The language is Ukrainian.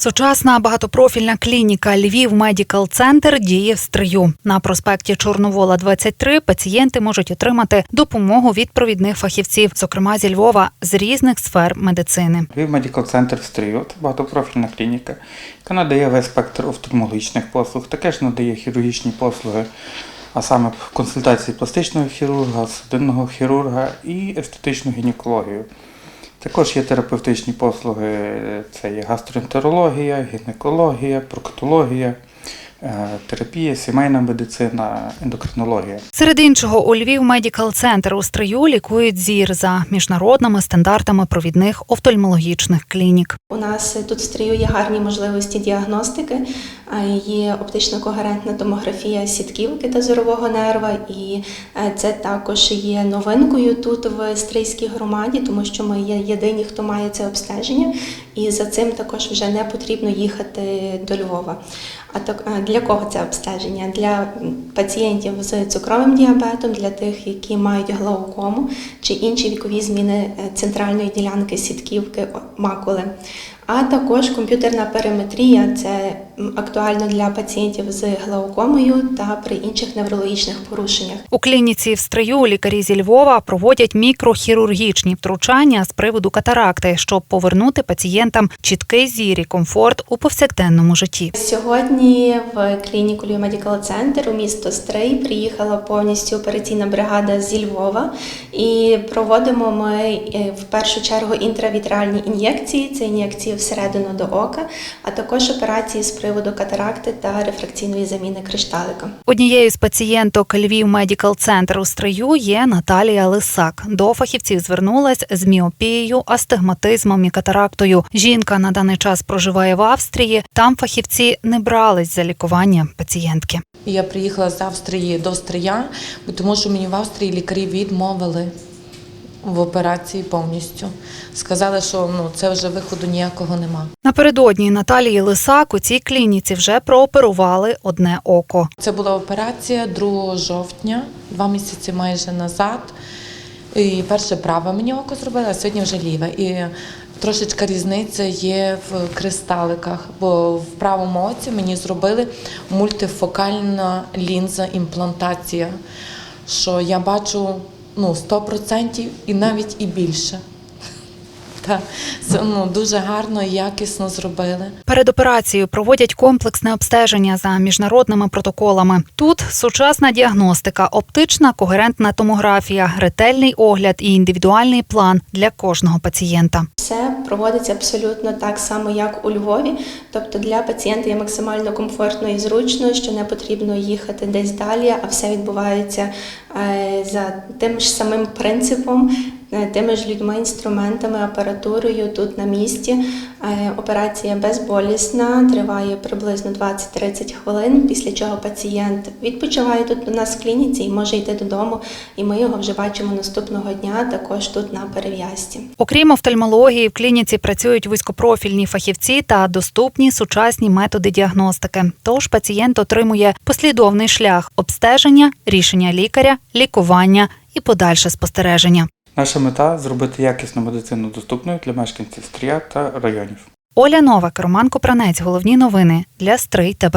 Сучасна багатопрофільна клініка Львів Медікал Центр діє в стрию. На проспекті Чорновола 23 пацієнти можуть отримати допомогу від провідних фахівців, зокрема зі Львова, з різних сфер медицини. Львів Медикал Центр Стрию це багатопрофільна клініка, яка надає весь спектр офтальмологічних послуг, також надає хірургічні послуги, а саме консультації пластичного хірурга, судинного хірурга і естетичну гінекологію. Також є терапевтичні послуги, це є гастроентерологія, гінекологія, проктологія, терапія, сімейна медицина, ендокринологія. Серед іншого, у Львів Медікал Центр у стрию лікують зір за міжнародними стандартами провідних офтальмологічних клінік. У нас тут в стрію є гарні можливості діагностики, є оптично-когерентна томографія сітківки та зорового нерва, і е, це також є новинкою тут в стрийській громаді, тому що ми є єдині, хто має це обстеження, і за цим також вже не потрібно їхати до Львова. А так е, для кого це обстеження? Для пацієнтів з цукровим діабетом, для тих, які мають глаукому чи інші вікові зміни е, центральної ділянки сітківки макули. А також комп'ютерна периметрія це актуально для пацієнтів з глаукомою та при інших неврологічних порушеннях. У клініці в стрию лікарі зі Львова проводять мікрохірургічні втручання з приводу катаракти, щоб повернути пацієнтам чіткий зір і комфорт у повсякденному житті. Сьогодні в клініку Медикал Центр у місто Стрий приїхала повністю операційна бригада зі Львова, і проводимо ми е, в першу чергу інтравітральні ін'єкції, це ін'єкції всередину до ока, а також операції з приводу катаракти та рефракційної заміни кришталика. Однією з пацієнток Львів Медікал Центр у стрию є Наталія Лисак. До фахівців звернулась з міопією, астигматизмом і катарактою. Жінка на даний час проживає в Австрії. Там фахівці не брались за лікування пацієнтки. Я приїхала з Австрії до Стрия, тому що мені в Австрії лікарі відмовили в операції повністю. Сказали, що ну це вже виходу ніякого нема. Напередодні Наталії Лисак у цій клініці вже прооперували одне око. Це була операція 2 жовтня, два місяці майже назад. І перше праве мені око зробили, а сьогодні вже ліве. І трошечка різниця є в кристаликах, бо в правому оці мені зробили мультифокальна лінза імплантація, що я бачу ну, 100% і навіть і більше. Та ну, дуже гарно і якісно зробили. Перед операцією проводять комплексне обстеження за міжнародними протоколами. Тут сучасна діагностика, оптична когерентна томографія, ретельний огляд і індивідуальний план для кожного пацієнта. Все проводиться абсолютно так само, як у Львові. Тобто для пацієнта є максимально комфортно і зручно, що не потрібно їхати десь далі, а все відбувається е, за тим ж самим принципом, тими ж людьми, інструментами, апаратурою тут на місці. Е, Операція безболісна, триває приблизно 20-30 хвилин, після чого пацієнт відпочиває тут у нас в клініці і може йти додому. І ми його вже бачимо наступного дня також тут на перев'язці. Окрім офтальмології, в клініці працюють вузькопрофільні фахівці та доступні сучасні методи діагностики. Тож пацієнт отримує послідовний шлях обстеження, рішення лікаря, лікування і подальше спостереження. Наша мета зробити якісну медицину доступною для мешканців стрія та районів. Оля Новак, Роман Копранець. Головні новини для Стрий ТБ.